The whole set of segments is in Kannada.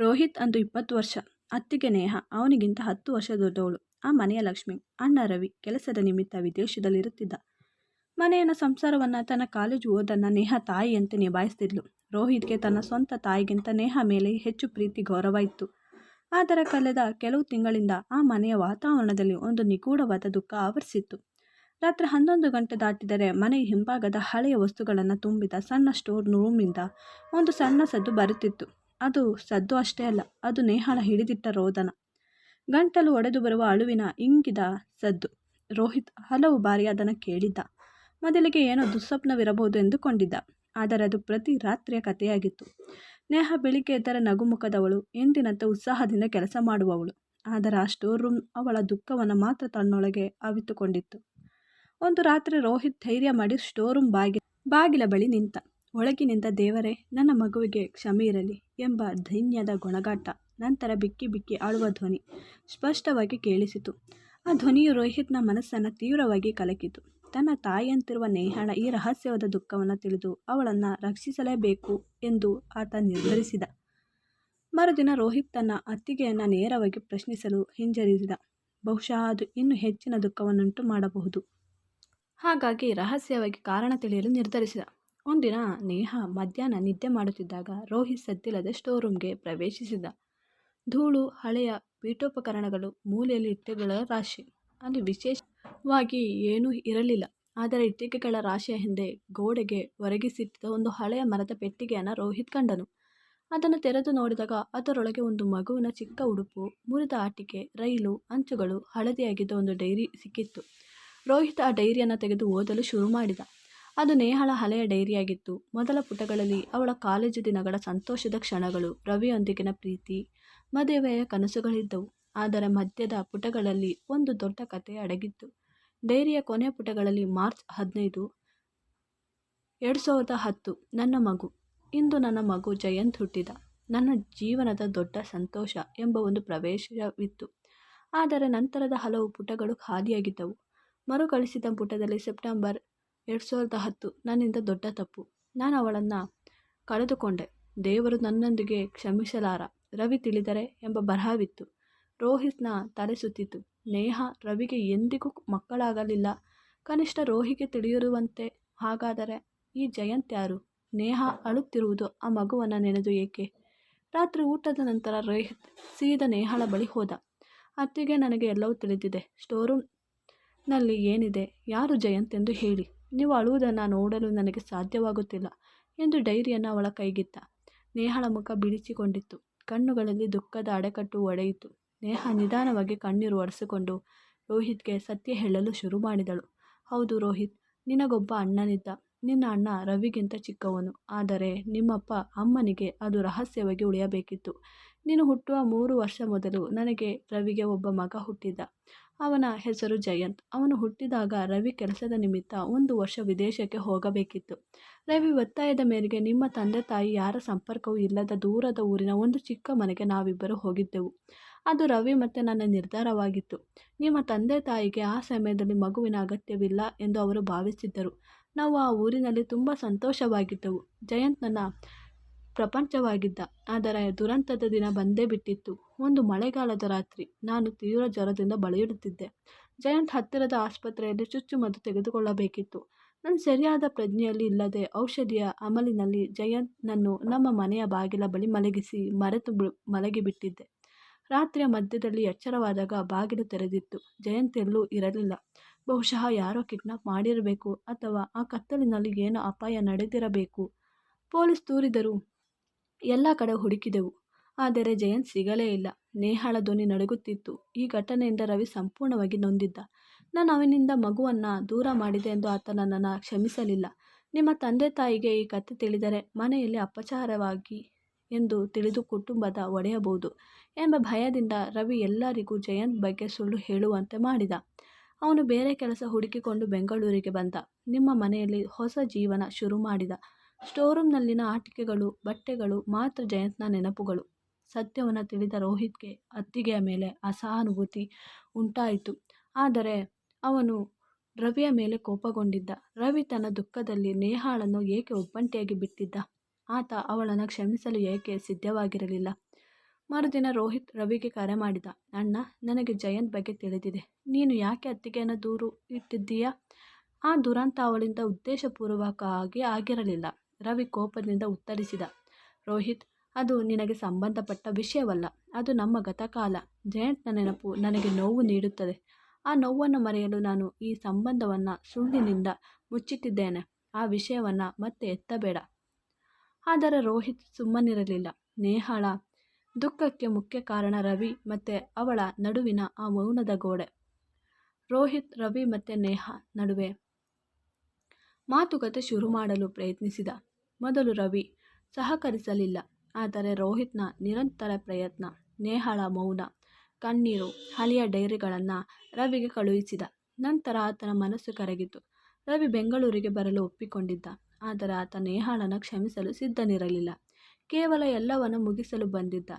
ರೋಹಿತ್ ಅಂದು ಇಪ್ಪತ್ತು ವರ್ಷ, ಅತ್ತಿಗೆ ನೇಹ, ಅವನಿಗಿಂತ ಹತ್ತು ವರ್ಷ ದೊಡ್ಡವಳು. ಆ ಮನೆಯ ಲಕ್ಷ್ಮಿ, ಅಣ್ಣ ರವಿ ಕೆಲಸದ ನಿಮಿತ್ತ ವಿದೇಶದಲ್ಲಿರುತ್ತಿದ್ದ ಮನೆಯನ್ನ ಸಂಸಾರವನ್ನ ತನ್ನ ಕಾಲೇಜು ಓದನ್ನ ನೇಹ ತಾಯಿಯಂತೆ ನಿಭಾಯಿಸ್ತಿದ್ಲು. ರೋಹಿತ್ಗೆ ತನ್ನ ಸ್ವಂತ ತಾಯಿಗಿಂತ ನೇಹ ಮೇಲೆ ಹೆಚ್ಚು ಪ್ರೀತಿ ಗೌರವ ಇತ್ತು. ಆದರೆ ಕಳೆದ ಕೆಲವು ತಿಂಗಳಿಂದ ಆ ಮನೆಯ ವಾತಾವರಣದಲ್ಲಿ ಒಂದು ನಿಗೂಢವಾದ ದುಃಖ ಆವರಿಸಿತ್ತು. ರಾತ್ರಿ ಹನ್ನೊಂದು ಗಂಟೆ ದಾಟಿದರೆ ಮನೆಯ ಹಿಂಭಾಗದ ಹಳೆಯ ವಸ್ತುಗಳನ್ನು ತುಂಬಿದ ಸಣ್ಣ ಸ್ಟೋರ್ ರೂಮಿಂದ ಒಂದು ಸಣ್ಣ ಸದ್ದು ಬರುತ್ತಿತ್ತು. ಅದು ಸದ್ದು ಅಷ್ಟೇ ಅಲ್ಲ, ಅದು ನೇಹಾಳ ಹಿಡಿದಿಟ್ಟ ರೋದನ. ಗಂಟಲು ಒಡೆದು ಬರುವ ಅಳುವಿನ ಇಂಗಿದ ಸದ್ದು. ರೋಹಿತ್ ಹಲವು ಬಾರಿ ಅದನ್ನು ಕೇಳಿದ್ದ. ಮೊದಲಿಗೆ ಏನೋ ದುಸ್ವಪ್ನವಿರಬಹುದು ಎಂದುಕೊಂಡಿದ್ದ, ಆದರೆ ಅದು ಪ್ರತಿ ರಾತ್ರಿಯ ಕಥೆಯಾಗಿತ್ತು. ನೇಹ ಬೆಳಿಗ್ಗೆ ಎದ್ದರ ನಗುಮುಖದವಳು, ಎಂದಿನಂತೆ ಉತ್ಸಾಹದಿಂದ ಕೆಲಸ ಮಾಡುವವಳು. ಆದರೆ ಆ ಸ್ಟೋರ್ ರೂಮ್ ಅವಳ ದುಃಖವನ್ನು ಮಾತ್ರ ತನ್ನೊಳಗೆ ಅವಿತುಕೊಂಡಿತ್ತು. ಒಂದು ರಾತ್ರಿ ರೋಹಿತ್ ಧೈರ್ಯ ಮಾಡಿ ಸ್ಟೋರ್ ರೂಮ್ ಬಾಗಿ ಬಾಗಿಲ ಬಳಿ ನಿಂತ. ಒಳಗಿನಿಂದ ದೇವರೇ, ನನ್ನ ಮಗುವಿಗೆ ಕ್ಷಮೆ ಇರಲಿ ಎಂಬ ಧೈನ್ಯದ ಗೊಣಗಾಟ. ನಂತರ ಬಿಕ್ಕಿ ಬಿಕ್ಕಿ ಆಳುವ ಧ್ವನಿ ಸ್ಪಷ್ಟವಾಗಿ ಕೇಳಿಸಿತು. ಆ ಧ್ವನಿಯು ರೋಹಿತ್ನ ಮನಸ್ಸನ್ನು ತೀವ್ರವಾಗಿ ಕಲಕಿತು. ತನ್ನ ತಾಯಿಯಂತಿರುವ ನೇಹಾಳ ಈ ರಹಸ್ಯವಾದ ದುಃಖವನ್ನು ತಿಳಿದು ಅವಳನ್ನು ರಕ್ಷಿಸಲೇಬೇಕು ಎಂದು ಆತ ನಿರ್ಧರಿಸಿದ. ಮರುದಿನ ರೋಹಿತ್ ತನ್ನ ಅತ್ತಿಗೆಯನ್ನು ನೇರವಾಗಿ ಪ್ರಶ್ನಿಸಲು ಹಿಂಜರಿಸಿದ ಬಹುಶಃ ಅದು ಇನ್ನೂ ಹೆಚ್ಚಿನ ದುಃಖವನ್ನುಂಟು ಮಾಡಬಹುದು. ಹಾಗಾಗಿ ರಹಸ್ಯವಾಗಿ ಕಾರಣ ತಿಳಿಯಲು ನಿರ್ಧರಿಸಿದ. ಒಂದಿನ ನೇಹ ಮಧ್ಯಾಹ್ನ ನಿದ್ದೆ ಮಾಡುತ್ತಿದ್ದಾಗ ರೋಹಿತ್ ಸದ್ದಿಲ್ಲದೆ ಸ್ಟೋರ್ ರೂಮ್ಗೆ ಪ್ರವೇಶಿಸಿದ. ಧೂಳು, ಹಳೆಯ ಪೀಠೋಪಕರಣಗಳು, ಮೂಲೆಯಲ್ಲಿ ಇಟ್ಟಿಗೆಗಳ ರಾಶಿ. ಅಲ್ಲಿ ವಿಶೇಷವಾಗಿ ಏನೂ ಇರಲಿಲ್ಲ. ಆದರೆ ಇಟ್ಟಿಗೆಗಳ ರಾಶಿಯ ಹಿಂದೆ ಗೋಡೆಗೆ ಒರಗಿಸಿಟ್ಟಿದ್ದ ಒಂದು ಹಳೆಯ ಮರದ ಪೆಟ್ಟಿಗೆಯನ್ನು ರೋಹಿತ್ ಕಂಡನು. ಅದನ್ನು ತೆರೆದು ನೋಡಿದಾಗ ಅದರೊಳಗೆ ಒಂದು ಮಗುವಿನ ಚಿಕ್ಕ ಉಡುಪು, ಮುರಿದ ಆಟಿಕೆ, ರೈಲು, ಅಂಚುಗಳು, ಹಳದಿಯಾಗಿದ್ದ ಒಂದು ಡೈರಿ ಸಿಕ್ಕಿತ್ತು. ರೋಹಿತ್ ಆ ಡೈರಿಯನ್ನು ತೆಗೆದು ಓದಲು ಶುರು ಮಾಡಿದ. ಅದು ನೇಹಳ ಹಳೆಯ ಡೈರಿಯಾಗಿತ್ತು. ಮೊದಲ ಪುಟಗಳಲ್ಲಿ ಅವಳ ಕಾಲೇಜು ದಿನಗಳ ಸಂತೋಷದ ಕ್ಷಣಗಳು, ರವಿಯೊಂದಿಗಿನ ಪ್ರೀತಿ, ಮದುವೆಯ ಕನಸುಗಳಿದ್ದವು. ಆದರೆ ಮಧ್ಯದ ಪುಟಗಳಲ್ಲಿ ಒಂದು ದೊಡ್ಡ ಕಥೆ ಅಡಗಿತ್ತು. ಡೈರಿಯ ಕೊನೆಯ ಪುಟಗಳಲ್ಲಿ ಮಾರ್ಚ್ ಹದಿನೈದು, ಎರಡು ಸಾವಿರದ ಹತ್ತು, ನನ್ನ ಮಗು. ಇಂದು ನನ್ನ ಮಗು ಜಯಂತ್ ಹುಟ್ಟಿದ. ನನ್ನ ಜೀವನದ ದೊಡ್ಡ ಸಂತೋಷ ಎಂಬ ಒಂದು ಪ್ರವೇಶವಿತ್ತು. ಆದರೆ ನಂತರದ ಹಲವು ಪುಟಗಳು ಖಾಲಿಯಾಗಿದ್ದವು. ಮರುಕಳಿಸಿದ ಪುಟದಲ್ಲಿ ಸೆಪ್ಟೆಂಬರ್ ಎರಡು ಸಾವಿರದ ಹತ್ತು ನನ್ನಿಂದ ದೊಡ್ಡ ತಪ್ಪು. ನಾನು ಅವಳನ್ನು ಕಳೆದುಕೊಂಡೆ. ದೇವರು ನನ್ನೊಂದಿಗೆ ಕ್ಷಮಿಸಲಾರ. ರವಿ ತಿಳಿದರೆ ಎಂಬ ಬರಹವಿತ್ತು. ರೋಹಿತ್ನ ತಲೆ ಸುತ್ತಿತು. ನೇಹ ರವಿಗೆ ಎಂದಿಗೂ ಮಕ್ಕಳಾಗಲಿಲ್ಲ. ಕನಿಷ್ಠ ರೋಹಿಗೆ ತಿಳಿಯಿರುವಂತೆ ಹಾಗಾದರೆ ಈ ಜಯಂತ್ ಯಾರು? ನೇಹ ಅಳುತ್ತಿರುವುದು ಆ ಮಗುವನ್ನು ನೆನೆದು ಏಕೆ? ರಾತ್ರಿ ಊಟದ ನಂತರ ರೋಹಿತ್ ಸೀದ ನೇಹಳ ಬಳಿ ಹೋದ. ಅತ್ತಿಗೆ ನನಗೆ ಎಲ್ಲವೂ ತಿಳಿದಿದೆ. ಸ್ಟೋರೂಮ್ನಲ್ಲಿ ಏನಿದೆ? ಯಾರು ಜಯಂತ್ ಎಂದು ಹೇಳಿ. ನೀವು ಅಳುವುದನ್ನು ನೋಡಲು ನನಗೆ ಸಾಧ್ಯವಾಗುತ್ತಿಲ್ಲ ಎಂದು ಡೈರಿಯನ್ನು ಅವಳ ಕೈಗಿತ್ತ. ನೇಹಳ ಮುಖ ಬಿಡಿಸಿಕೊಂಡಿತ್ತು. ಕಣ್ಣುಗಳಲ್ಲಿ ದುಃಖದ ಅಡೆಕಟ್ಟು ಒಡೆಯಿತು. ನೇಹ ನಿಧಾನವಾಗಿ ಕಣ್ಣೀರು ಒರೆಸಿಕೊಂಡು ರೋಹಿತ್ಗೆ ಸತ್ಯ ಹೇಳಲು ಶುರು ಮಾಡಿದಳು. ಹೌದು ರೋಹಿತ್, ನಿನಗೊಬ್ಬ ಅಣ್ಣನಿದ್ದ. ನಿನ್ನ ಅಣ್ಣ ರವಿಗಿಂತ ಚಿಕ್ಕವನು. ಆದರೆ ನಿಮ್ಮಪ್ಪ ಅಮ್ಮನಿಗೆ ಅದು ರಹಸ್ಯವಾಗಿ ಉಳಿಯಬೇಕಿತ್ತು. ನೀನು ಹುಟ್ಟುವ ಮೂರು ವರ್ಷ ಮೊದಲು ನನಗೆ ರವಿಗೆ ಒಬ್ಬ ಮಗ ಹುಟ್ಟಿದ್ದ. ಅವನ ಹೆಸರು ಜಯಂತ್. ಅವನು ಹುಟ್ಟಿದಾಗ ರವಿ ಕೆಲಸದ ನಿಮಿತ್ತ ಒಂದು ವರ್ಷ ವಿದೇಶಕ್ಕೆ ಹೋಗಬೇಕಿತ್ತು. ರವಿ ಒತ್ತಾಯದ ಮೇರೆಗೆ, ನಿಮ್ಮ ತಂದೆ ತಾಯಿ ಯಾರ ಸಂಪರ್ಕವೂ ಇಲ್ಲದ ದೂರದ ಊರಿನ ಒಂದು ಚಿಕ್ಕ ಮನೆಗೆ ನಾವಿಬ್ಬರು ಹೋಗಿದ್ದೆವು. ಅದು ರವಿ ಮತ್ತು ನನ್ನ ನಿರ್ಧಾರವಾಗಿತ್ತು. ನಿಮ್ಮ ತಂದೆ ತಾಯಿಗೆ ಆ ಸಮಯದಲ್ಲಿ ಮಗುವಿನ ಅಗತ್ಯವಿಲ್ಲ ಎಂದು ಅವರು ಭಾವಿಸಿದ್ದರು. ನಾವು ಆ ಊರಿನಲ್ಲಿ ತುಂಬ ಸಂತೋಷವಾಗಿದ್ದೆವು. ಜಯಂತ್ ನನ್ನ ಪ್ರಪಂಚವಾಗಿದ್ದ. ಆದರೆ ದುರಂತದ ದಿನ ಬಂದೇ ಬಿಟ್ಟಿತ್ತು. ಒಂದು ಮಳೆಗಾಲದ ರಾತ್ರಿ ನಾನು ತೀವ್ರ ಜ್ವರದಿಂದ ಬಳಿಯುತ್ತಿದ್ದೆ ಜಯಂತ್ ಹತ್ತಿರದ ಆಸ್ಪತ್ರೆಯಲ್ಲಿ ಚುಚ್ಚುಮದ್ದು ತೆಗೆದುಕೊಳ್ಳಬೇಕಿತ್ತು. ನಾನು ಸರಿಯಾದ ಪ್ರಜ್ಞೆಯಲ್ಲಿ ಇಲ್ಲದೆ ಔಷಧಿಯ ಅಮಲಿನಲ್ಲಿ ಜಯಂತ್ನನ್ನು ನಮ್ಮ ಮನೆಯ ಬಾಗಿಲ ಬಳಿ ಮಲಗಿಸಿ ಮರೆತು ಮಲಗಿಬಿಟ್ಟಿದ್ದೆ. ರಾತ್ರಿಯ ಮಧ್ಯದಲ್ಲಿ ಎಚ್ಚರವಾದಾಗ ಬಾಗಿಲು ತೆರೆದಿತ್ತು. ಜಯಂತ್ ಎಲ್ಲೂ ಇರಲಿಲ್ಲ. ಬಹುಶಃ ಯಾರೋ ಕಿಡ್ನಾಪ್ ಮಾಡಿರಬೇಕು ಅಥವಾ ಆ ಕತ್ತಲಿನಲ್ಲಿ ಏನೋ ಅಪಾಯ ನಡೆದಿರಬೇಕು. ಪೊಲೀಸ್ ದೂರಿದರು. ಎಲ್ಲ ಕಡೆ ಹುಡುಕಿದೆವು. ಆದರೆ ಜಯಂತ್ ಸಿಗಲೇ ಇಲ್ಲ. ನೇಹಾಳ ಧ್ವನಿ ನಡುಗುತ್ತಿತ್ತು. ಈ ಘಟನೆಯಿಂದ ರವಿ ಸಂಪೂರ್ಣವಾಗಿ ನೊಂದಿದ್ದ. ನಾನು ಅವನಿಂದ ಮಗುವನ್ನು ದೂರ ಮಾಡಿದೆ ಎಂದು ಆತ ನನ್ನನ್ನು ಕ್ಷಮಿಸಲಿಲ್ಲ. ನಿಮ್ಮ ತಂದೆ ತಾಯಿಗೆ ಈ ಕತೆ ತಿಳಿದರೆ ಮನೆಯಲ್ಲಿ ಅಪಚಾರವಾಗಿ ಎಂದು ತಿಳಿದು ಕುಟುಂಬದ ಒಡೆಯಬಹುದು ಎಂಬ ಭಯದಿಂದ ರವಿ ಎಲ್ಲರಿಗೂ ಜಯಂತ್ ಬಗ್ಗೆ ಸುಳ್ಳು ಹೇಳುವಂತೆ ಮಾಡಿದ. ಅವನು ಬೇರೆ ಕೆಲಸ ಹುಡುಕಿಕೊಂಡು ಬೆಂಗಳೂರಿಗೆ ಬಂದ. ನಿಮ್ಮ ಮನೆಯಲ್ಲಿ ಹೊಸ ಜೀವನ ಶುರು ಮಾಡಿದ. ಸ್ಟೋರೂಮ್ನಲ್ಲಿನ ಆಟಿಕೆಗಳು, ಬಟ್ಟೆಗಳು, ಮಾತ್ರ ಜಯಂತ್ನ ನೆನಪುಗಳು. ಸತ್ಯವನ್ನು ತಿಳಿದ ರೋಹಿತ್ಗೆ ಅತ್ತಿಗೆಯ ಮೇಲೆ ಅಸಹಾನುಭೂತಿ ಉಂಟಾಯಿತು. ಆದರೆ ಅವನು ರವಿಯ ಮೇಲೆ ಕೋಪಗೊಂಡಿದ್ದ. ರವಿ ತನ್ನ ದುಃಖದಲ್ಲಿ ನೇಹಾಳನ್ನು ಏಕೆ ಒಬ್ಬಂಟಿಯಾಗಿ ಬಿಟ್ಟಿದ್ದ? ಆತ ಅವಳನ್ನು ಕ್ಷಮಿಸಲು ಏಕೆ ಸಿದ್ಧವಾಗಿರಲಿಲ್ಲ? ಮರುದಿನ ರೋಹಿತ್ ರವಿಗೆ ಕರೆ ಮಾಡಿದ. ಅಣ್ಣ, ನನಗೆ ಜಯಂತ್ ಬಗ್ಗೆ ತಿಳಿದಿದೆ. ನೀನು ಯಾಕೆ ಅತ್ತಿಗೆಯನ್ನು ದೂರು ಇಟ್ಟಿದ್ದೀಯಾ? ಆ ದುರಂತ ಅವಳಿಂದ ಉದ್ದೇಶಪೂರ್ವಕವಾಗಿ ಆಗಿರಲಿಲ್ಲ. ರವಿ ಕೋಪದಿಂದ ಉತ್ತರಿಸಿದ, ರೋಹಿತ್, ಅದು ನಿನಗೆ ಸಂಬಂಧಪಟ್ಟ ವಿಷಯವಲ್ಲ. ಅದು ನಮ್ಮ ಗತಕಾಲ. ಜಯಂತ್ನ ನೆನಪು ನನಗೆ ನೋವು ನೀಡುತ್ತದೆ. ಆ ನೋವನ್ನು ಮರೆಯಲು ನಾನು ಈ ಸಂಬಂಧವನ್ನು ಸುಳ್ಳಿನಿಂದ ಮುಚ್ಚಿಟ್ಟಿದ್ದೇನೆ. ಆ ವಿಷಯವನ್ನು ಮತ್ತೆ ಎತ್ತಬೇಡ. ಆದರೆ ರೋಹಿತ್ ಸುಮ್ಮನಿರಲಿಲ್ಲ. ನೇಹಾಳ ದುಃಖಕ್ಕೆ ಮುಖ್ಯ ಕಾರಣ ರವಿ ಮತ್ತು ಅವಳ ನಡುವಿನ ಆ ಮೌನದ ಗೋಡೆ. ರೋಹಿತ್, ರವಿ ಮತ್ತು ನೇಹಾ ನಡುವೆ ಮಾತುಕತೆ ಶುರು ಮಾಡಲು ಪ್ರಯತ್ನಿಸಿದ. ಮೊದಲು ರವಿ ಸಹಕರಿಸಲಿಲ್ಲ. ಆದರೆ ರೋಹಿತ್ನ ನಿರಂತರ ಪ್ರಯತ್ನ, ನೇಹಾಳ ಮೌನ, ಕಣ್ಣೀರು, ಹಳೆಯ ಡೈರಿಗಳನ್ನು ರವಿಗೆ ಕಳುಹಿಸಿದ. ನಂತರ ಆತನ ಮನಸ್ಸು ಕರಗಿತು. ರವಿ ಬೆಂಗಳೂರಿಗೆ ಬರಲು ಒಪ್ಪಿಕೊಂಡಿದ್ದ. ಆದರೆ ಆತ ನೇಹಾಳನ ಕ್ಷಮಿಸಲು ಸಿದ್ಧನಿರಲಿಲ್ಲ. ಕೇವಲ ಎಲ್ಲವನ್ನು ಮುಗಿಸಲು ಬಂದಿದ್ದ.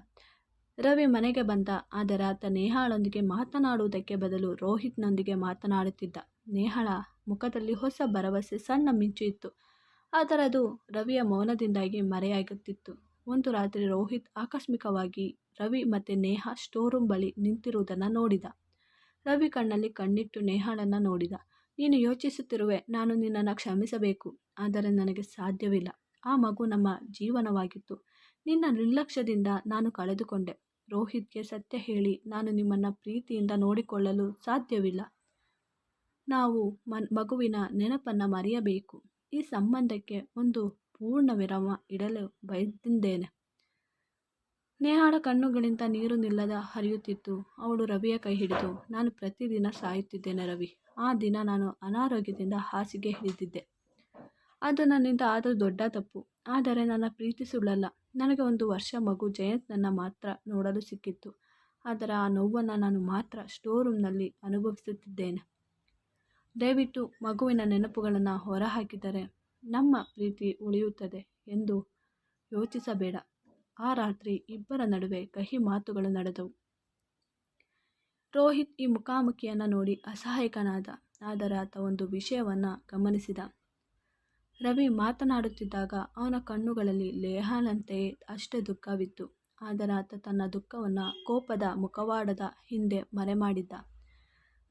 ರವಿ ಮನೆಗೆ ಬಂದ. ಆದರೆ ಆತ ನೇಹಾಳೊಂದಿಗೆ ಮಾತನಾಡುವುದಕ್ಕೆ ಬದಲು ರೋಹಿತ್ನೊಂದಿಗೆ ಮಾತನಾಡುತ್ತಿದ್ದ. ನೇಹಾಳ ಮುಖದಲ್ಲಿ ಹೊಸ ಭರವಸೆ, ಸಣ್ಣ ಮಿಂಚು ಇತ್ತು. ಆದರೆ ಅದು ರವಿಯ ಮೌನದಿಂದಾಗಿ ಮರೆಯಾಗುತ್ತಿತ್ತು. ಒಂದು ರಾತ್ರಿ ರೋಹಿತ್ ಆಕಸ್ಮಿಕವಾಗಿ ರವಿ ಮತ್ತು ನೇಹಾ ಸ್ಟೋರೂಮ್ ಬಳಿ ನಿಂತಿರುವುದನ್ನು ನೋಡಿದ. ರವಿ ಕಣ್ಣಲ್ಲಿ ಕಣ್ಣಿಟ್ಟು ನೇಹಾಳನ್ನು ನೋಡಿದ. ನೀನು ಯೋಚಿಸುತ್ತಿರುವೆ, ನಾನು ನಿನ್ನನ್ನು ಕ್ಷಮಿಸಬೇಕು, ಆದರೆ ನನಗೆ ಸಾಧ್ಯವಿಲ್ಲ. ಆ ಮಗು ನಮ್ಮ ಜೀವನವಾಗಿತ್ತು. ನಿನ್ನ ನಿರ್ಲಕ್ಷ್ಯದಿಂದ ನಾನು ಕಳೆದುಕೊಂಡೆ. ರೋಹಿತ್ಗೆ ಸತ್ಯ ಹೇಳಿ ನಾನು ನಿಮ್ಮನ್ನು ಪ್ರೀತಿಯಿಂದ ನೋಡಿಕೊಳ್ಳಲು ಸಾಧ್ಯವಿಲ್ಲ. ನಾವು ಮನ್, ಮಗುವಿನ ನೆನಪನ್ನು ಮರೆಯಬೇಕು. ಈ ಸಂಬಂಧಕ್ಕೆ ಒಂದು ಪೂರ್ಣ ವಿರಾಮ ಇಡಲು ಬಯಸಿದ್ದೇನೆ. ನೇಹಾಳ ಕಣ್ಣುಗಳಿಂದ ನೀರು ನಿಲ್ಲದ ಹರಿಯುತ್ತಿತ್ತು. ಅವಳು ರವಿಯ ಕೈ ಹಿಡಿದು, ನಾನು ಪ್ರತಿದಿನ ಸಾಯುತ್ತಿದ್ದೇನೆ ರವಿ. ಆ ದಿನ ನಾನು ಅನಾರೋಗ್ಯದಿಂದ ಹಾಸಿಗೆ ಹಿಡಿದಿದ್ದೆ. ಅದು ನನ್ನಿಂದ ಆದ ದೊಡ್ಡ ತಪ್ಪು. ಆದರೆ ನನ್ನ ಪ್ರೀತಿ ಸುಳ್ಳಲ್ಲ. ನನಗೆ ಒಂದು ವರ್ಷ ಮಗು ಜಯಂತ್ ಮಾತ್ರ ನೋಡಲು ಸಿಕ್ಕಿತ್ತು. ಆದರೆ ಆ ನೋವನ್ನು ನಾನು ಮಾತ್ರ ಸ್ಟೋರ್ ರೂಮ್ನಲ್ಲಿ ಅನುಭವಿಸುತ್ತಿದ್ದೇನೆ. ದಯವಿಟ್ಟು ಮಗುವಿನ ನೆನಪುಗಳನ್ನು ಹೊರಹಾಕಿದರೆ ನಮ್ಮ ಪ್ರೀತಿ ಉಳಿಯುತ್ತದೆ ಎಂದು ಯೋಚಿಸಬೇಡ. ಆ ರಾತ್ರಿ ಇಬ್ಬರ ನಡುವೆ ಕಹಿ ಮಾತುಗಳು ನಡೆದವು. ರೋಹಿತ್ ಈ ಮುಖಾಮುಖಿಯನ್ನು ನೋಡಿ ಅಸಹಾಯಕನಾದ. ಆದರೆ ಆತ ಒಂದು ವಿಷಯವನ್ನು ಗಮನಿಸಿದ. ರವಿ ಮಾತನಾಡುತ್ತಿದ್ದಾಗ ಅವನ ಕಣ್ಣುಗಳಲ್ಲಿ ಲೇಹಾನಂತೆಯೇ ಅಷ್ಟೇ ದುಃಖವಿತ್ತು. ಆದರೆ ಆತ ತನ್ನ ದುಃಖವನ್ನು ಕೋಪದ ಮುಖವಾಡದ ಹಿಂದೆ ಮರೆಮಾಡಿದ್ದ.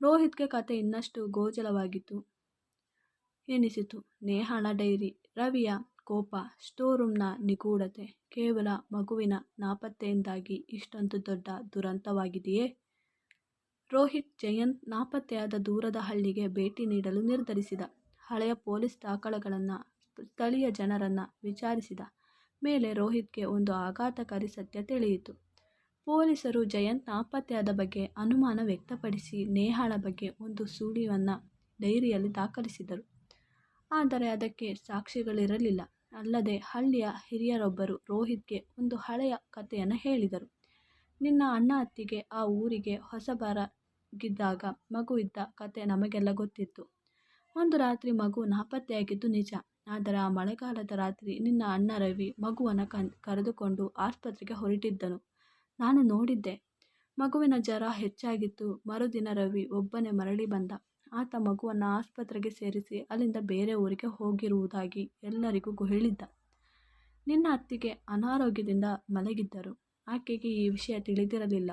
ರೋಹಿತ್ಗೆ ಕತೆ ಇನ್ನಷ್ಟು ಗೋಚಲವಾಗಿತ್ತು ಎನಿಸಿತು. ನೇಹಾಳ ಡೈರಿ. ರವಿಯ ಕೋಪ ಸ್ಟೋರೂಮ್ನ ನಿಗೂಢತೆ ಕೇವಲ ಮಗುವಿನ ನಾಪತ್ತೆಯಿಂದಾಗಿ ಇಷ್ಟೊಂದು ದೊಡ್ಡ ದುರಂತವಾಗಿದೆಯೇ? ರೋಹಿತ್ ಜಯಂತ್ ನಾಪತ್ತೆಯಾದ ದೂರದ ಹಳ್ಳಿಗೆ ಭೇಟಿ ನೀಡಲು ನಿರ್ಧರಿಸಿದ. ಹಳೆಯ ಪೊಲೀಸ್ ದಾಖಲೆಗಳನ್ನು ಸ್ಥಳೀಯ ಜನರನ್ನು ವಿಚಾರಿಸಿದ. ಮೇಲೆ ರೋಹಿತ್ಗೆ ಒಂದು ಆಘಾತಕಾರಿ ಸತ್ಯ ತಿಳಿಯಿತು. ಪೊಲೀಸರು ಜಯಂತ್ ನಾಪತ್ತೆಯಾದ ಬಗ್ಗೆ ಅನುಮಾನ ವ್ಯಕ್ತಪಡಿಸಿ ನೇಹಾಳ ಬಗ್ಗೆ ಒಂದು ಸುಳಿವನ್ನು ಡೈರಿಯಲ್ಲಿ ದಾಖಲಿಸಿದರು ಆದರೆ ಅದಕ್ಕೆ ಸಾಕ್ಷಿಗಳಿರಲಿಲ್ಲ. ಅಲ್ಲದೆ ಹಳ್ಳಿಯ ಹಿರಿಯರೊಬ್ಬರು ರೋಹಿತ್ಗೆ ಒಂದು ಹಳೆಯ ಕಥೆಯನ್ನು ಹೇಳಿದರು. ನಿನ್ನ ಅಣ್ಣ ಅತ್ತಿಗೆ ಆ ಊರಿಗೆ ಹೊಸಬರಾಗಿದ್ದಾಗ ಮಗು ಇದ್ದ ಕತೆ ನಮಗೆಲ್ಲ ಗೊತ್ತಿತ್ತು. ಒಂದು ರಾತ್ರಿ ಮಗು ನಾಪತ್ತೆಯಾಗಿದ್ದು ನಿಜ. ಆದರೆ ಆ ಮಳೆಗಾಲದ ರಾತ್ರಿ ನಿನ್ನ ಅಣ್ಣ ರವಿ ಮಗುವನ್ನು ಕರೆದುಕೊಂಡು ಆಸ್ಪತ್ರೆಗೆ ಹೊರಟಿದ್ದನು. ನಾನು ನೋಡಿದ್ದೆ. ಮಗುವಿನ ಜ್ವರ ಹೆಚ್ಚಾಗಿತ್ತು. ಮರುದಿನ ರವಿ ಒಬ್ಬನೇ ಮರಳಿ ಬಂದ. ಆತ ಮಗುವನ್ನು ಆಸ್ಪತ್ರೆಗೆ ಸೇರಿಸಿ ಅಲ್ಲಿಂದ ಬೇರೆ ಊರಿಗೆ ಹೋಗಿರುವುದಾಗಿ ಎಲ್ಲರಿಗೂ ಹೇಳಿದ್ದ. ನಿನ್ನ ಅತ್ತಿಗೆ ಅನಾರೋಗ್ಯದಿಂದ ಮಲಗಿದ್ದರು. ಆಕೆಗೆ ಈ ವಿಷಯ ತಿಳಿದಿರಲಿಲ್ಲ.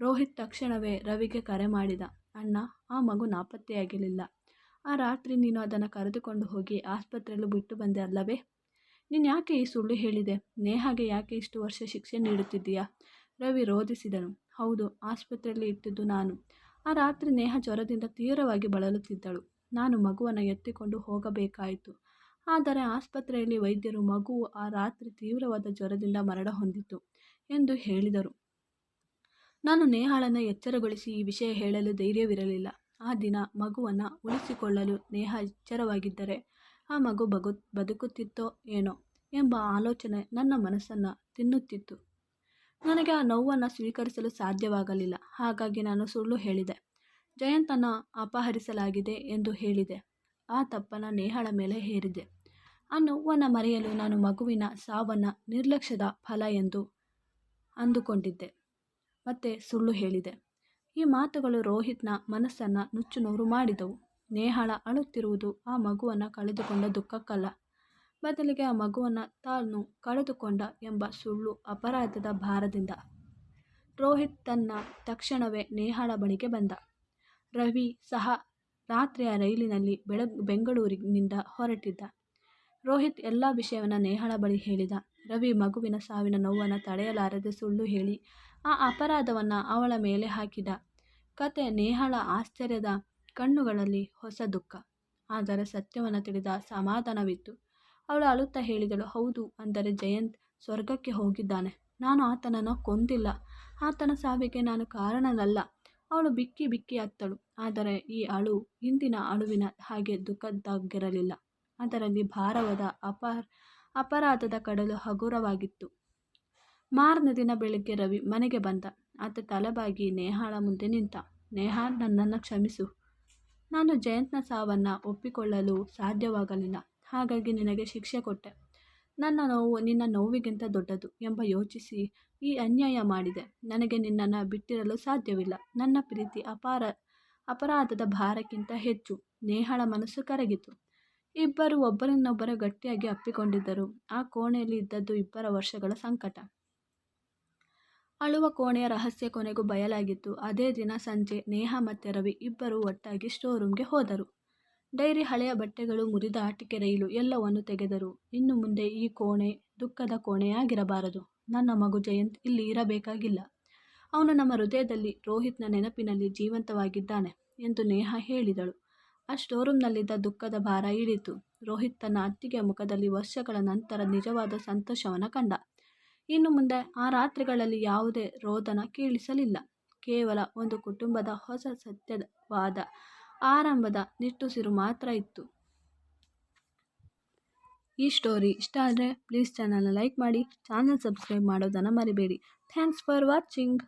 ರೋಹಿತ್ ತಕ್ಷಣವೇ ರವಿಗೆ ಕರೆ ಮಾಡಿದ. ಅಣ್ಣ, ಆ ಮಗು ನಾಪತ್ತೆಯಾಗಿರಲಿಲ್ಲ. ಆ ರಾತ್ರಿ ನೀನು ಅದನ್ನು ಕರೆದುಕೊಂಡು ಹೋಗಿ ಆಸ್ಪತ್ರೆಯಲ್ಲೂ ಬಿಟ್ಟು ಬಂದೆ ಅಲ್ಲವೇ? ನೀನು ಯಾಕೆ ಈ ಸುಳ್ಳು ಹೇಳಿದೆ? ನೇಹಾಗೆ ಯಾಕೆ ಇಷ್ಟು ವರ್ಷ ಶಿಕ್ಷೆ ನೀಡುತ್ತಿದ್ದೀಯಾ? ರವಿ ರೋಧಿಸಿದನು. ಹೌದು, ಆಸ್ಪತ್ರೆಯಲ್ಲಿ ಇಟ್ಟಿದ್ದು ನಾನು. ಆ ರಾತ್ರಿ ನೇಹ ಜ್ವರದಿಂದ ತೀವ್ರವಾಗಿ ಬಳಲುತ್ತಿದ್ದಳು. ನಾನು ಮಗುವನ್ನು ಎತ್ತಿಕೊಂಡು ಹೋಗಬೇಕಾಯಿತು. ಆದರೆ ಆಸ್ಪತ್ರೆಯಲ್ಲಿ ವೈದ್ಯರು ಮಗುವು ಆ ರಾತ್ರಿ ತೀವ್ರವಾದ ಜ್ವರದಿಂದ ಮರಣ ಹೊಂದಿತ್ತು ಎಂದು ಹೇಳಿದರು. ನಾನು ನೇಹಾಳನ್ನು ಎಚ್ಚರಗೊಳಿಸಿ ಈ ವಿಷಯ ಹೇಳಲು ಧೈರ್ಯವಿರಲಿಲ್ಲ. ಆ ದಿನ ಮಗುವನ್ನು ಉಳಿಸಿಕೊಳ್ಳಲು ನೇಹ ಎಚ್ಚರವಾಗಿದ್ದರೆ ಆ ಮಗು ಬಗು, ಬದುಕುತ್ತಿತ್ತೋ ಏನೋ ಎಂಬ ಆಲೋಚನೆ ನನ್ನ ಮನಸ್ಸನ್ನು ತಿನ್ನುತ್ತಿತ್ತು. ನನಗೆ ಆ ನೋವನ್ನು ಸ್ವೀಕರಿಸಲು ಸಾಧ್ಯವಾಗಲಿಲ್ಲ. ಹಾಗಾಗಿ ನಾನು ಸುಳ್ಳು ಹೇಳಿದೆ. ಜಯಂತನ ಅಪಹರಿಸಲಾಗಿದೆ ಎಂದು ಹೇಳಿದೆ. ಆ ತಪ್ಪನ್ನು ನೇಹಳ ಮೇಲೆ ಹೇರಿದೆ. ಆ ನೋವನ್ನು ಮರೆಯಲು ನಾನು ಮಗುವಿನ ಸಾವನ್ನು ನಿರ್ಲಕ್ಷ್ಯದ ಫಲ ಎಂದು ಅಂದುಕೊಂಡಿದ್ದೆ. ಮತ್ತೆ ಸುಳ್ಳು ಹೇಳಿದೆ. ಈ ಮಾತುಗಳು ರೋಹಿತ್ನ ಮನಸ್ಸನ್ನು ನುಚ್ಚುನೂರು ಮಾಡಿದವು. ನೇಹಳ ಅಳುತ್ತಿರುವುದು ಆ ಮಗುವನ್ನು ಕಳೆದುಕೊಂಡ ದುಃಖಕ್ಕಲ್ಲ. ಬದಲಿಗೆ ಆ ಮಗುವನ್ನು ತಾನು ಕಳೆದುಕೊಂಡ ಎಂಬ ಸುಳ್ಳು ಅಪರಾಧದ ಭಾರದಿಂದ. ರೋಹಿತ್ ತನ್ನ ತಕ್ಷಣವೇ ನೇಹಾಳ ಬಳಿಗೆ ಬಂದ. ರವಿ ಸಹ ರಾತ್ರಿಯ ರೈಲಿನಲ್ಲಿ ಬೆಳಗ್ ಬೆಂಗಳೂರಿನಿಂದ ಹೊರಟಿದ್ದ. ರೋಹಿತ್ ಎಲ್ಲ ವಿಷಯವನ್ನು ನೇಹಾಳ ಬಳಿ ಹೇಳಿದ. ರವಿ ಮಗುವಿನ ಸಾವಿನ ನೋವನ್ನು ತಡೆಯಲಾರದೆ ಸುಳ್ಳು ಹೇಳಿ ಆ ಅಪರಾಧವನ್ನು ಅವಳ ಮೇಲೆ ಹಾಕಿದ. ಕತೆ ನೇಹಾಳ ಆಶ್ಚರ್ಯದ ಕಣ್ಣುಗಳಲ್ಲಿ ಹೊಸ ದುಃಖ. ಆದರೆ ಸತ್ಯವನ್ನು ತಿಳಿದ ಸಮಾಧಾನವಿತ್ತು. ಅವಳು ಅಳುತ್ತಾ ಹೇಳಿದಳು, ಹೌದು, ಅಂದರೆ ಜಯಂತ್ ಸ್ವರ್ಗಕ್ಕೆ ಹೋಗಿದ್ದಾನೆ. ನಾನು ಆತನನ್ನು ಕೊಂದಿಲ್ಲ. ಆತನ ಸಾವಿಗೆ ನಾನು ಕಾರಣನಲ್ಲ. ಅವಳು ಬಿಕ್ಕಿ ಬಿಕ್ಕಿ ಅತ್ತಳು. ಆದರೆ ಈ ಅಳು ಹಿಂದಿನ ಅಳುವಿನ ಹಾಗೆ ದುಃಖದ್ದಾಗಿರಲಿಲ್ಲ. ಅದರಲ್ಲಿ ಭಾರವಾದ ಅಪಾರ, ಅಪರಾಧದ ಕಡಲು ಹಗುರವಾಗಿತ್ತು. ಮಾರನ ದಿನ ಬೆಳಗ್ಗೆ ರವಿ ಮನೆಗೆ ಬಂದ. ಆತ ತಲೆಬಾಗಿ ನೇಹಾಳ ಮುಂದೆ ನಿಂತ. ನೇಹಾ, ನನ್ನನ್ನು ಕ್ಷಮಿಸು. ನಾನು ಜಯಂತ್ನ ಸಾವನ್ನು ಒಪ್ಪಿಕೊಳ್ಳಲು ಸಾಧ್ಯವಾಗಲಿಲ್ಲ. ಹಾಗಾಗಿ ನಿನಗೆ ಶಿಕ್ಷೆ ಕೊಟ್ಟೆ. ನನ್ನ ನೋವು ನಿನ್ನ ನೋವಿಗಿಂತ ದೊಡ್ಡದು ಎಂಬ ಯೋಚಿಸಿ ಈ ಅನ್ಯಾಯ ಮಾಡಿದೆ. ನನಗೆ ನಿನ್ನನ್ನು ಬಿಟ್ಟಿರಲು ಸಾಧ್ಯವಿಲ್ಲ. ನನ್ನ ಪ್ರೀತಿ ಅಪಾರ, ಅಪರಾಧದ ಭಾರಕ್ಕಿಂತ ಹೆಚ್ಚು. ನೇಹಳ ಮನಸ್ಸು ಕರಗಿತು. ಇಬ್ಬರು ಒಬ್ಬರನ್ನೊಬ್ಬರು ಗಟ್ಟಿಯಾಗಿ ಅಪ್ಪಿಕೊಂಡಿದ್ದರು. ಆ ಕೋಣೆಯಲ್ಲಿ ಇದ್ದದ್ದು ಇಬ್ಬರ ವರ್ಷಗಳ ಸಂಕಟ. ಅಳುವ ಕೋಣೆಯ ರಹಸ್ಯ ಕೊನೆಗೂ ಬಯಲಾಗಿತ್ತು. ಅದೇ ದಿನ ಸಂಜೆ ನೇಹಾ ಮತ್ತು ರವಿ ಇಬ್ಬರೂ ಒಟ್ಟಾಗಿ ಸ್ಟೋರೂಮ್ಗೆ ಹೋದರು. ಡೈರಿ ಹಳೆಯ ಬಟ್ಟೆಗಳು ಮುರಿದ ಆಟಿಕೆ ರೈಲು ಎಲ್ಲವನ್ನು ತೆಗೆದರು. ಇನ್ನು ಮುಂದೆ ಈ ಕೋಣೆ ದುಃಖದ ಕೋಣೆಯಾಗಿರಬಾರದು. ನನ್ನ ಮಗು ಜಯಂತ್ ಇಲ್ಲಿ ಇರಬೇಕಾಗಿಲ್ಲ. ಅವನು ನಮ್ಮ ಹೃದಯದಲ್ಲಿ ರೋಹಿತ್ನ ನೆನಪಿನಲ್ಲಿ ಜೀವಂತವಾಗಿದ್ದಾನೆ ಎಂದು ನೇಹಾ ಹೇಳಿದಳು. ಆ ಸ್ಟೋರೂಮ್ನಲ್ಲಿದ್ದ ದುಃಖದ ಭಾರ ಇಳಿತು ರೋಹಿತ್ ತನ್ನ ಅತ್ತಿಗೆಯ ಮುಖದಲ್ಲಿ ವರ್ಷಗಳ ನಂತರ ನಿಜವಾದ ಸಂತೋಷವನ್ನು ಕಂಡ. ಇನ್ನು ಮುಂದೆ ಆ ರಾತ್ರಿಗಳಲ್ಲಿ ಯಾವುದೇ ರೋದನ ಕೇಳಿಸಲಿಲ್ಲ. ಕೇವಲ ಒಂದು ಕುಟುಂಬದ ಹೊಸ ಸತ್ಯವಾದ ಆರಂಭದ ನಿಟ್ಟುಸಿರು ಮಾತ್ರ ಇತ್ತು. ಈ ಸ್ಟೋರಿ ಇಷ್ಟ ಆದರೆ ಪ್ಲೀಸ್ ಚಾನಲ್ನ ಲೈಕ್ ಮಾಡಿ, ಚಾನಲ್ ಸಬ್ಸ್ಕ್ರೈಬ್ ಮಾಡೋದನ್ನು ಮರಿಬೇಡಿ. Thanks for watching.